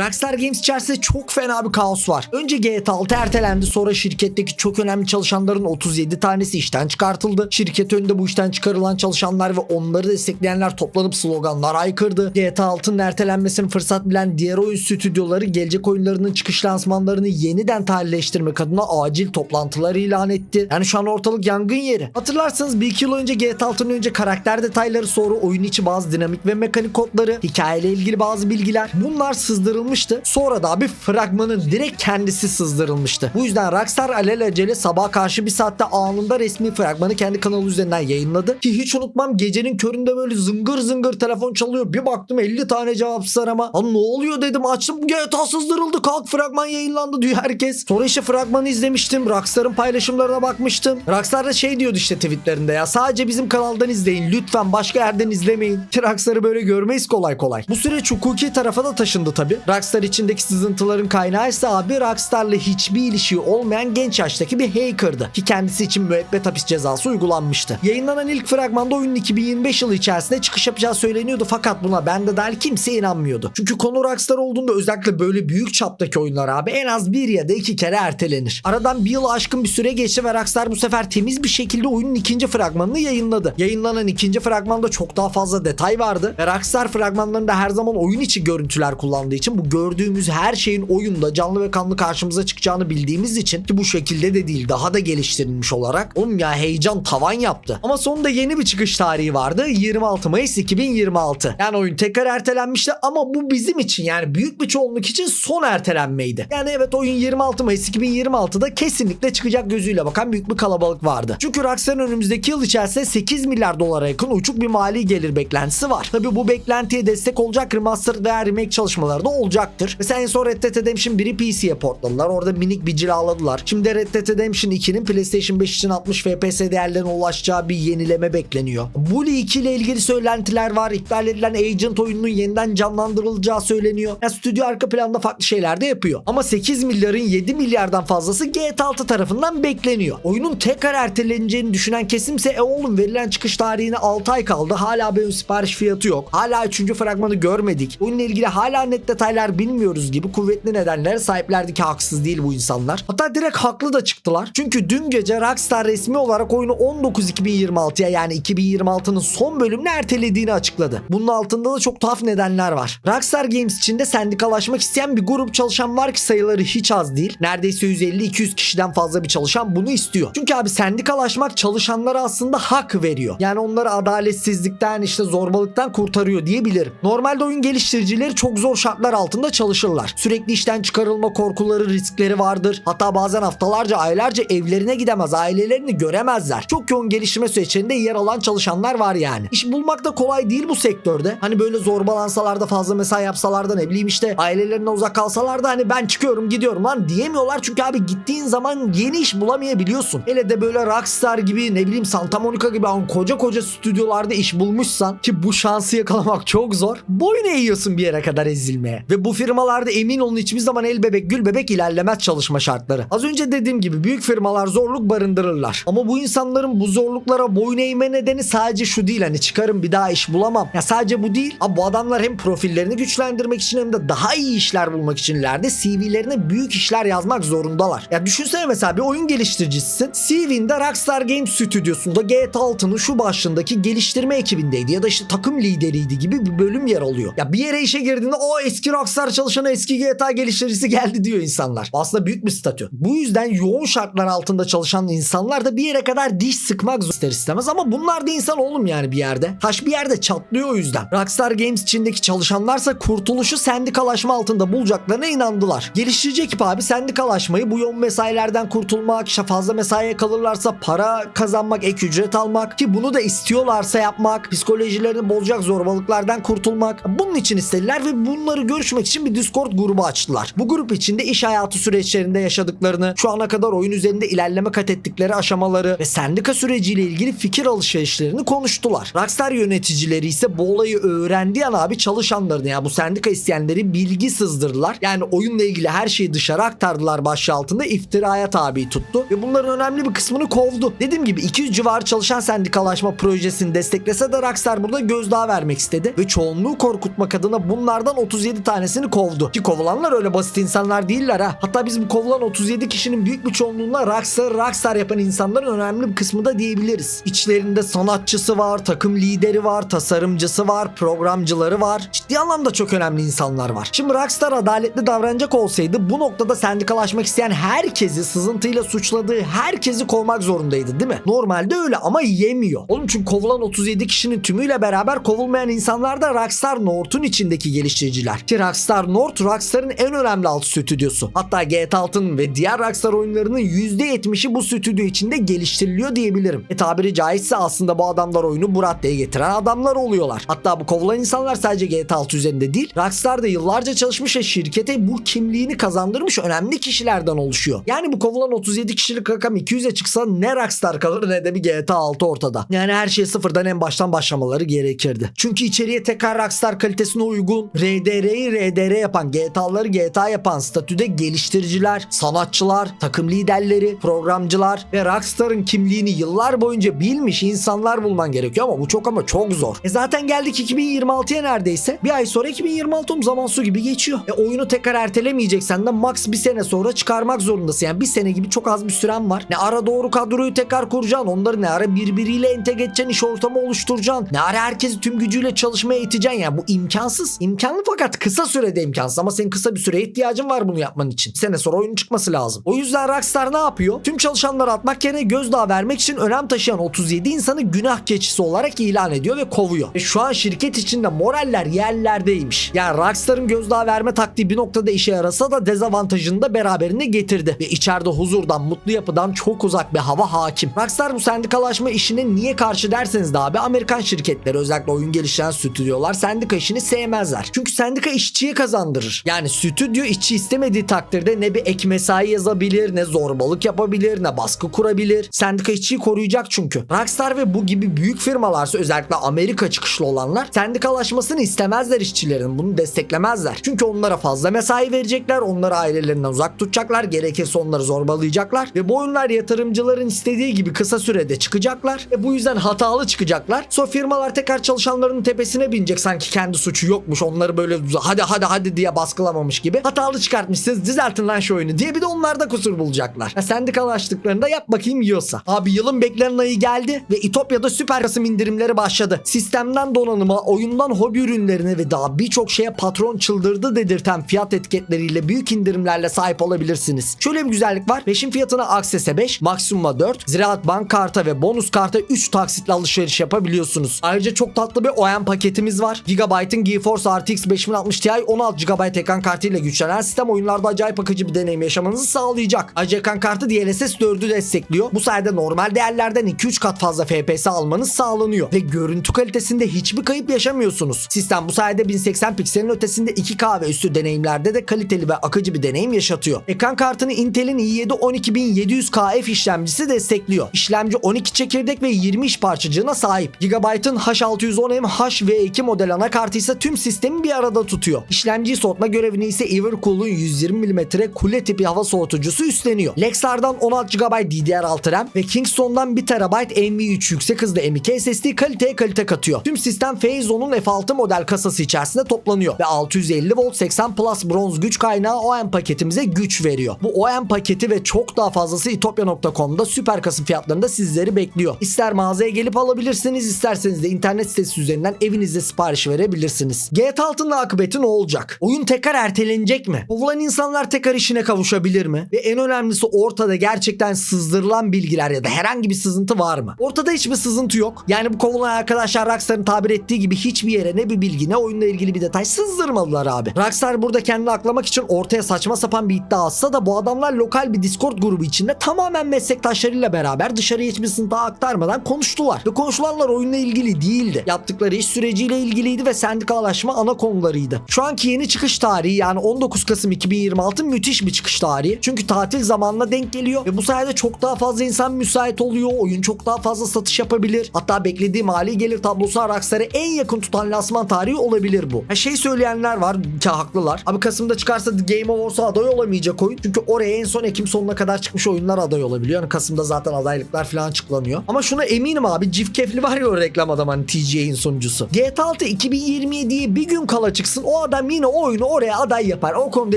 Rockstar Games içerisinde çok fena bir kaos var. Önce GTA 6 ertelendi sonra şirketteki çok önemli çalışanların 37 tanesi işten çıkartıldı. Şirket önünde bu işten çıkarılan çalışanlar ve onları destekleyenler toplanıp sloganlar aykırdı. GTA 6'nın ertelenmesini fırsat bilen diğer oyun stüdyoları gelecek oyunlarının çıkış lansmanlarını yeniden tarihleştirmek adına acil toplantılar ilan etti. Yani şu an ortalık yangın yeri. Hatırlarsanız bir iki yıl önce GTA 6'nın önce karakter detayları sonra oyun içi bazı dinamik ve mekanik kodları, hikayeyle ilgili bazı bilgiler bunlar sızdırılmıştı. Sonra da abi fragmanın direkt kendisi sızdırılmıştı. Bu yüzden Rockstar alelacele sabah karşı bir saatte anında resmi fragmanı kendi kanalı üzerinden yayınladı. Ki hiç unutmam gecenin köründe böyle zıngır zıngır telefon çalıyor. Bir baktım 50 tane cevapsız arama. Lan ne oluyor dedim açtım GTA sızdırıldı kalk fragman yayınlandı diyor herkes. Sonra işte fragmanı izlemiştim. Rockstar'ın paylaşımlarına bakmıştım. Rockstar da şey diyordu işte tweetlerinde ya sadece bizim kanaldan izleyin lütfen başka yerden izlemeyin. Rockstar'ı böyle görmeyiz kolay kolay. Bu süreç hukuki tarafa da taşındı tabi. Rockstar içindeki sızıntıların kaynağı ise abi Rockstar'la hiçbir ilişiği olmayan genç yaştaki bir hacker'dı. Ki kendisi için müebbet hapis cezası uygulanmıştı. Yayınlanan ilk fragmanda oyunun 2025 yılı içerisinde çıkış yapacağı söyleniyordu fakat buna ben de dahil kimse inanmıyordu. Çünkü konu Rockstar olduğunda özellikle böyle büyük çaptaki oyunlar abi en az bir ya da iki kere ertelenir. Aradan bir yıl aşkın bir süre geçti ve Rockstar bu sefer temiz bir şekilde oyunun ikinci fragmanını yayınladı. Yayınlanan ikinci fragmanda çok daha fazla detay vardı ve Rockstar fragmanlarında her zaman oyun içi görüntüler kullandığı için bu gördüğümüz her şeyin oyunda canlı ve kanlı karşımıza çıkacağını bildiğimiz için ki bu şekilde de değil daha da geliştirilmiş olarak oğlum ya heyecan tavan yaptı. Ama sonunda yeni bir çıkış tarihi vardı 26 Mayıs 2026. Yani oyun tekrar ertelenmişti ama bu bizim için yani büyük bir çoğunluk için son ertelenmeydi. Yani evet oyun 26 Mayıs 2026'da kesinlikle çıkacak gözüyle bakan büyük bir kalabalık vardı. Çünkü Rockstar'ın önümüzdeki yıl içerisinde 8 milyar dolara yakın uçuk bir mali gelir beklentisi var. Tabi bu beklentiye destek olacak remaster veya remake çalışmaları da olacaktır. Mesela en son Red Dead Redemption 1'i PC'ye portladılar. Orada minik bir cilaladılar. Şimdi Red Dead Redemption 2'nin PlayStation 5 için 60 FPS değerlerine ulaşacağı bir yenileme bekleniyor. Bully 2 ile ilgili söylentiler var. İptal edilen Agent oyununun yeniden canlandırılacağı söyleniyor. Ya stüdyo arka planda farklı şeyler de yapıyor. Ama 8 milyarın 7 milyardan fazlası GTA 6 tarafından bekleniyor. Oyunun tekrar erteleneceğini düşünen kesimse e oğlum verilen çıkış tarihine 6 ay kaldı. Hala ön sipariş fiyatı yok. Hala 3. fragmanı görmedik. Oyunla ilgili hala net detaylar bilmiyoruz gibi kuvvetli nedenlere sahiplerdi ki haksız değil bu insanlar. Hatta direkt haklı da çıktılar. Çünkü dün gece Rockstar resmi olarak oyunu 19-2026'ya yani 2026'nın son bölümünü ertelediğini açıkladı. Bunun altında da çok tuhaf nedenler var. Rockstar Games içinde sendikalaşmak isteyen bir grup çalışan var ki sayıları hiç az değil. Neredeyse 150-200 kişiden fazla bir çalışan bunu istiyor. Çünkü abi sendikalaşmak çalışanlara aslında hak veriyor. Yani onları adaletsizlikten işte zorbalıktan kurtarıyor diyebilirim. Normalde oyun geliştiricileri çok zor şartlar altında çalışırlar. Sürekli işten çıkarılma korkuları, riskleri vardır. Hatta bazen haftalarca, aylarca evlerine gidemez, ailelerini göremezler. Çok yoğun geliştirme süreçlerinde yer alan çalışanlar var yani. İş bulmak da kolay değil bu sektörde. Hani böyle zorbalansalar da fazla mesai yapsalar da ne bileyim işte ailelerine uzak kalsalar da hani ben çıkıyorum gidiyorum lan diyemiyorlar. Çünkü abi gittiğin zaman yeni iş bulamayabiliyorsun. Hele de böyle Rockstar gibi ne bileyim Santa Monica gibi hani koca koca stüdyolarda iş bulmuşsan ki bu şansı yakalamak çok zor. Boyun eğiyorsun bir yere kadar ezilmeye. Ve bu firmalarda emin olun hiçbir zaman el bebek gül bebek ilerlemez çalışma şartları. Az önce dediğim gibi büyük firmalar zorluk barındırırlar. Ama bu insanların bu zorluklara boyun eğme nedeni sadece şu değil hani çıkarım bir daha iş bulamam. Ya sadece bu değil. Abi bu adamlar hem profillerini güçlendirmek için hem de daha iyi işler bulmak için ileride CV'lerine büyük işler yazmak zorundalar. Ya düşünsene mesela bir oyun geliştiricisisin. CV'nde Rockstar Games stüdyosunda GTA 6'nın şu başlığındaki geliştirme ekibindeydi ya da işte takım lideriydi gibi bir bölüm yer alıyor. Ya bir yere işe girdiğinde o eski Rockstar çalışanı eski GTA geliştiricisi geldi diyor insanlar. Aslında büyük bir statü. Bu yüzden yoğun şartlar altında çalışan insanlar da bir yere kadar diş sıkmak ister istemez ama bunlar da insan oğlum yani bir yerde. Taş bir yerde çatlıyor o yüzden. Rockstar Games içindeki çalışanlarsa kurtuluşu sendikalaşma altında bulacaklarına inandılar. Geliştirici ekip abi sendikalaşmayı bu yoğun mesailerden kurtulmak, işte fazla mesaiye kalırlarsa para kazanmak, ek ücret almak ki bunu da istiyorlarsa yapmak, psikolojilerini bozacak zorbalıklardan kurtulmak. Bunun için istediler ve bunları görüşmek için bir Discord grubu açtılar. Bu grup içinde iş hayatı süreçlerinde yaşadıklarını, şu ana kadar oyun üzerinde ilerleme kat ettikleri aşamaları ve sendika süreciyle ilgili fikir alışverişlerini konuştular. Rockstar yöneticileri ise bu olayı öğrendiği an abi çalışanlarını ya bu sendika isteyenleri bilgi sızdırdılar. Yani oyunla ilgili her şeyi dışarı aktardılar başlığı altında iftiraya tabi tuttu ve bunların önemli bir kısmını kovdu. Dediğim gibi 200 civarı çalışan sendikalaşma projesini desteklese de Rockstar burada gözdağı vermek istedi ve çoğunluğu korkutmak adına bunlardan 37 tane tanesini kovdu. Ki kovulanlar öyle basit insanlar değiller ha. Hatta biz bu kovulan 37 kişinin büyük bir çoğunluğuna Rockstar Rockstar yapan insanların önemli bir kısmı da diyebiliriz. İçlerinde sanatçısı var, takım lideri var, tasarımcısı var, programcıları var. Ciddi anlamda çok önemli insanlar var. Şimdi Rockstar adaletli davranacak olsaydı bu noktada sendikalaşmak isteyen herkesi sızıntıyla suçladığı herkesi kovmak zorundaydı değil mi? Normalde öyle ama yemiyor. Oğlum çünkü kovulan 37 kişinin tümüyle beraber kovulmayan insanlar da Rockstar North'un içindeki geliştiriciler. Ki Rockstar North Rockstar'ın en önemli alt stüdyosu. Hatta GTA 6'nın ve diğer Rockstar oyunlarının %70'i bu stüdyo içinde geliştiriliyor diyebilirim. E tabiri caizse aslında bu adamlar oyunu bu raddeye getiren adamlar oluyorlar. Hatta bu kovulan insanlar sadece GTA 6 üzerinde değil Rockstar'da yıllarca çalışmış ve şirkete bu kimliğini kazandırmış önemli kişilerden oluşuyor. Yani bu kovulan 37 kişilik rakam 200'e çıksa ne Rockstar kalır ne de bir GTA 6 ortada. Yani her şey sıfırdan en baştan başlamaları gerekirdi. Çünkü içeriye tekrar Rockstar kalitesine uygun RDR'yi RDR yapan GTA'ları GTA yapan statüde geliştiriciler, sanatçılar, takım liderleri, programcılar ve Rockstar'ın kimliğini yıllar boyunca bilmiş insanlar bulman gerekiyor ama bu çok ama çok zor. E zaten geldik 2026'ya neredeyse. Bir ay sonra 2026 zaman su gibi geçiyor. E oyunu tekrar ertelemeyeceksen de max bir sene sonra çıkarmak zorundasın. Yani bir sene gibi çok az bir süren var. Ne ara doğru kadroyu tekrar kuracaksın. Onları ne ara birbiriyle entegre edeceksin. iş ortamı oluşturacaksın. Ne ara herkesi tüm gücüyle çalışmaya iteceksin. Yani bu imkansız. İmkanlı fakat kısa sürede imkansız. Ama senin kısa bir süreye ihtiyacın var bunu yapman için. Bir sene sonra oyunun çıkması lazım. O yüzden Rockstar ne yapıyor? Tüm çalışanları atmak yerine gözdağı vermek için önem taşıyan 37 insanı günah keçisi olarak ilan ediyor ve kovuyor. Ve şu an şirket içinde moraller yerlerdeymiş. Yani Rockstar'ın gözdağı verme taktiği bir noktada işe yarasa da dezavantajını da beraberinde getirdi. Ve içeride huzurdan, mutlu yapıdan çok uzak bir hava hakim. Rockstar bu sendikalaşma işine niye karşı derseniz de abi Amerikan şirketleri özellikle oyun geliştiren stüdyolar sendika işini sevmezler. Çünkü sendika işçiye kazandırır. Yani stüdyo işçi istemediği takdirde ne bir ek mesai yazabilir, ne zorbalık yapabilir, ne baskı kurabilir. Sendika işçiyi koruyacak çünkü. Rockstar ve bu gibi büyük firmalarsa özellikle Amerika çıkışlı olanlar sendikalaşmasını istemezler işçilerin. Bunu desteklemezler. Çünkü onlara fazla mesai verecekler, onları ailelerinden uzak tutacaklar, gerekirse onları zorbalayacaklar ve bu oyunlar yatırımcıların istediği gibi kısa sürede çıkacaklar ve bu yüzden hatalı çıkacaklar. Sonra firmalar tekrar çalışanların tepesine binecek sanki kendi suçu yokmuş. Onları böyle hadi hadi hadi diye baskılamamış gibi. Hatalı çıkartmışsınız düzeltin lan şu oyunu diye bir de onlarda kusur bulacaklar. Ya sendikalaştıklarında yap bakayım yiyorsa. Abi yılın beklenen ayı geldi ve İtopya'da süper kasım indirimleri başladı. Sistemden donanıma, oyundan hobi ürünlerine ve daha birçok şeye patron çıldırdı dedirten fiyat etiketleriyle büyük indirimlerle sahip olabilirsiniz. Şöyle bir güzellik var. Peşin fiyatına Access'e 5, Maksimum'a 4, Ziraat Bank karta ve bonus karta 3 taksitle alışveriş yapabiliyorsunuz. Ayrıca çok tatlı bir OEM paketimiz var. Gigabyte'ın GeForce RTX 5060 Ti 16 GB ekran kartıyla güçlenen sistem oyunlarda acayip akıcı bir deneyim yaşamanızı sağlayacak. Ayrıca ekran kartı DLSS 4'ü destekliyor. Bu sayede normal değerlerden 2-3 kat fazla FPS almanız sağlanıyor. Ve görüntü kalitesinde hiçbir kayıp yaşamıyorsunuz. Sistem bu sayede 1080 pikselin ötesinde 2K ve üstü deneyimlerde de kaliteli ve akıcı bir deneyim yaşatıyor. Ekran kartını Intel'in i7 12700KF işlemcisi destekliyor. İşlemci 12 çekirdek ve 20 iş parçacığına sahip. Gigabyte'ın H610M HV2 model anakartı ise tüm sistemi bir arada tutuyor. İşlemciyi soğutma görevini ise Evercool'un 120 mm kule tipi hava soğutucusu üstleniyor. Lexar'dan 16 GB DDR6 RAM ve Kingston'dan 1 TB NV3 yüksek hızlı M.2 SSD kaliteye kalite katıyor. Tüm sistem Phaseon'un F6 model kasası içerisinde toplanıyor ve 650 volt 80 Plus bronz güç kaynağı OEM paketimize güç veriyor. Bu OEM paketi ve çok daha fazlası itopya.com'da süper kasım fiyatlarında sizleri bekliyor. İster mağazaya gelip alabilirsiniz isterseniz de internet sitesi üzerinden evinizde sipariş verebilirsiniz. GTA 6'nın akıbeti ne olacak? Oyun tekrar ertelenecek mi? Kovulan insanlar tekrar işine kavuşabilir mi? Ve en önemlisi ortada gerçekten sızdırılan bilgiler ya da herhangi bir sızıntı var mı? Ortada hiçbir sızıntı yok. Yani bu kovulan arkadaşlar Rockstar'ın tabir ettiği gibi hiçbir yere ne bir bilgi ne oyunla ilgili bir detay sızdırmadılar abi. Rockstar burada kendini aklamak için ortaya saçma sapan bir iddia atsa da bu adamlar lokal bir Discord grubu içinde tamamen meslektaşlarıyla beraber dışarıya hiçbir sınıfa aktarmadan konuştular. Ve konuşulanlar oyunla ilgili değildi. Yaptıkları iş süreciyle ilgiliydi ve sendikalaşma ana konularıydı. Şu anki yeni çıkış tarihi yani 19 Kasım 2026 müthiş bir çıkış tarihi. Çünkü tatil zamanına denk geliyor ve bu sayede çok daha fazla insan müsait oluyor. Oyun çok daha fazla satış yapabilir. Hatta beklediği mali gelir tablosu Rockstar'ı en yakın tutan lansman tarihi olabilir bu. Ha şey söyleyenler var ki haklılar. Abi Kasım'da çıkarsa The Game Awards'a aday olamayacak oyun. Çünkü oraya en son Ekim sonuna kadar çıkmış oyunlar aday olabiliyor. Yani Kasım'da zaten adaylıklar falan açıklanıyor. Ama şuna eminim abi. Cif Kefli var ya o reklam adam hani TGA'in sunucusu. GTA 6 2027'ye bir gün kala çıksın. O adam yine oyunu oraya aday yapar. O konuda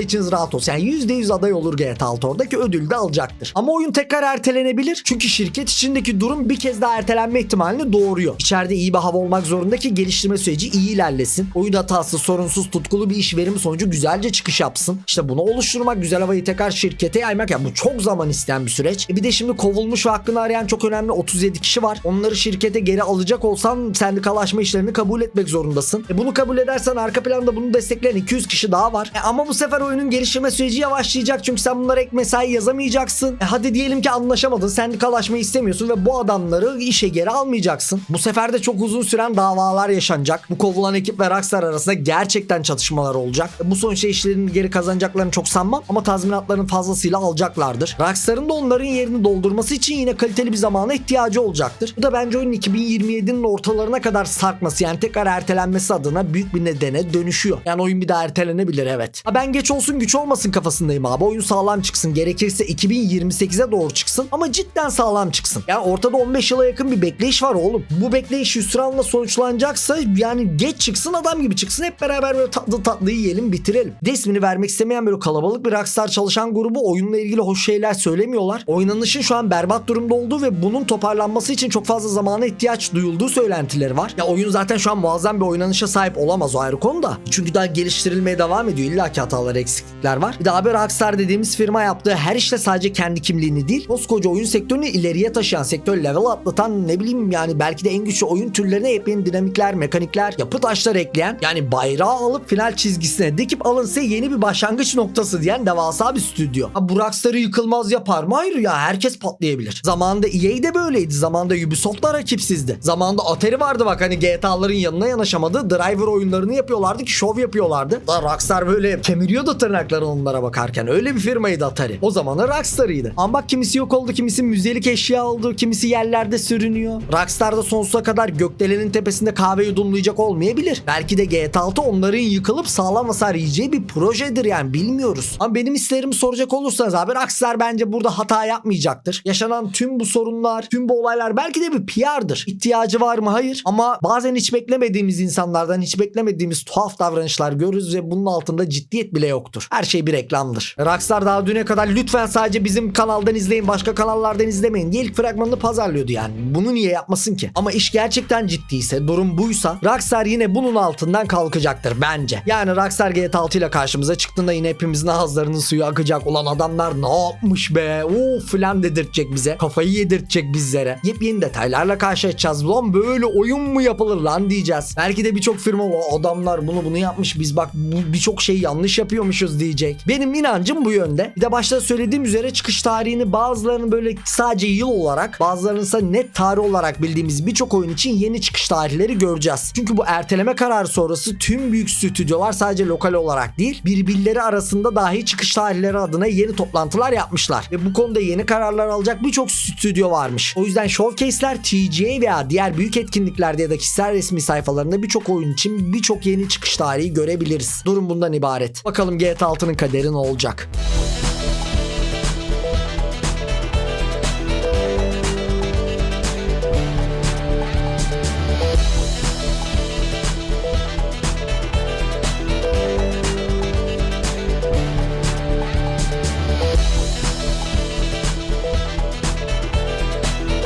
içiniz rahat olsun. Yani %100 aday olur GTA 6 oradaki ödülü de alacaktır. Ama oyun tekrar ertelenebilir. Çünkü şirket içindeki durum bir kez daha ertelenme ihtimalini doğuruyor. İçeride iyi bir hava olmak zorunda ki geliştirme süreci iyi ilerlesin. Oyun hatası, sorunsuz, tutkulu bir iş verimi sonucu güzelce çıkış yapsın. İşte bunu oluşturmak, güzel havayı tekrar şirkete yaymak ya bu çok zaman isteyen bir süreç. E bir de şimdi kovulmuş ve hakkını arayan çok önemli 37 kişi var. Onları şirkete geri alacak olsan sendikalaşma işlerini kabul etmek zorundasın. E bunu kabul edersen arka planda bunu destekleyen 200 kişi daha var. E ama bu sefer oyunun geliştirme süreci yavaşlayacak çünkü sen bunlara ek mesai yazamayacaksın. E hadi diyelim ki anlaşamadın, sendikalaşmayı istemiyorsun ve bu adamları işe geri almayacaksın. Bu sefer de çok uzun süren davalar yaşanacak. Bu kovulan ekip ve Rockstar arasında gerçekten çatışmalar olacak. E bu sonuçta işlerini geri kazanacaklarını çok sanmam ama tazminatlarını fazlasıyla alacaklardır. Rockstar'ın da onların yerini doldurması için yine kaliteli bir zamana ihtiyacı olacaktır. Bu da bence oyunun 2027'nin ortalarına kadar sarkması yani tekrar ertelenmesi adına büyük bir nedene dönüşüyor. Yani oyun bir daha ertelenebilir evet. Ha ben geç olsun güç olmasın kafasındayım abi. Oyun sağlam çıksın. Gerekirse 2028'e doğru çıksın ama cidden sağlam çıksın. Yani ortada 15 yıla yakın bir bekleyiş var oğlum. Bu bekleyiş hüsranla sonuçlanacaksa yani geç çıksın adam gibi çıksın. Hep beraber böyle tatlı tatlı yiyelim bitirelim. De ismini vermek istemeyen böyle kalabalık bir Rockstar çalışan grubu oyunla ilgili hoş şeyler söylemiyorlar. Oynanışın şu an berbat durumda olduğu ve bunun toparlanması için çok fazla zamana ihtiyaç duyulduğu söylentileri var. Ya oyun zaten şu an muazzam bir oynanışa sahip olamaz o ayrı konuda. Çünkü daha geliştirilmeye devam ediyor. İlla ki hatalar, eksiklikler var. Bir de abi Rockstar dediğimiz firma yaptığı her işte sadece kendi kimliğini değil, koskoca oyun sektörünü ileriye taşıyan, sektör level atlatan ne bileyim yani belki de en güçlü oyun türlerine yepyeni dinamikler, mekanikler, yapı taşları ekleyen yani bayrağı alıp final çizgisine dikip alınsa yeni bir başlangıç noktası diyen devasa bir stüdyo. Ha, bu Rockstar'ı yıkılmaz yapar mı? Hayır ya herkes patlayabilir. Zamanında EA de böyleydi. Zamanında Ubisoft da rakipsizdi. Zamanında Atari vardı bak hani GTA'ların yanına yanaşamadı. Driver oyunlarını yapıyorlardı ki şov yapıyorlardı. Da Rockstar böyle kemiriyordu tırnaklarını onlara bakarken. Öyle bir firmaydı Atari. O zamanlar Rockstar'ıydı. Ama bak kimisi yok oldu, kimisi müzelik eşya oldu, kimisi yerlerde sürünüyor. Rockstar da sonsuza kadar gökdelenin tepesinde kahve yudumlayacak olmayabilir. Belki de GTA 6 onların yıkılıp sağlam hasar yiyeceği bir projedir yani bilmiyoruz. Ama benim hislerimi soracak olursanız abi Rockstar bence burada hata yapmayacaktır. Yaşanan tüm bu sorunlar, tüm bu olaylar belki de bir PR'dır. İhtiyacı var mı? Hayır. Ama bazen hiç beklemediğimiz insanlardan hiç beklemediğimiz tuhaf davranışlar görürüz ve bunun altında ciddiyet bile yoktur. Her şey bir reklamdır. Rockstar daha düne kadar lütfen sadece bizim kanaldan izleyin, başka kanallardan izlemeyin diye ilk fragmanını pazarlıyordu yani. Bunu niye yapmasın ki? Ama iş gerçekten ciddiyse, durum buysa Rockstar yine bunun altından kalkacaktır bence. Yani Rockstar GTA 6 ile karşımıza çıktığında yine hepimizin ağızlarının suyu akacak. Ulan adamlar ne yapmış be? Uf falan dedirtecek bize. Kafayı yedirtecek bizlere. Yepyeni detaylarla karşılaşacağız. Lan böyle oyun mu yapılır lan diyeceğiz. Belki de birçok firma o adamlar bunu bunu yapmış. Biz bak birçok şeyi yanlış yapıyormuşuz diyecek. Benim inancım bu yönde. Bir de başta söylediğim üzere çıkış tarihini bazılarının böyle sadece yıl olarak bazılarının ise net tarih olarak bildiğimiz birçok oyun için yeni çıkış tarihleri göreceğiz. Çünkü bu erteleme kararı sonrası tüm büyük stüdyolar sadece lokal olarak değil birbirleri arasında dahi çıkış tarihleri adına yeni toplantılar yapmışlar. Ve bu konuda yeni kararlar alacak birçok stüdyo varmış. O yüzden showcase'ler TGA veya diğer büyük etkinliklerde ya da kişisel resmi sayfalarında birçok oyun için birçok yeni çıkış tarihi görebiliriz. Durum bundan ibaret. Bakalım GTA 6'nın kaderi ne olacak?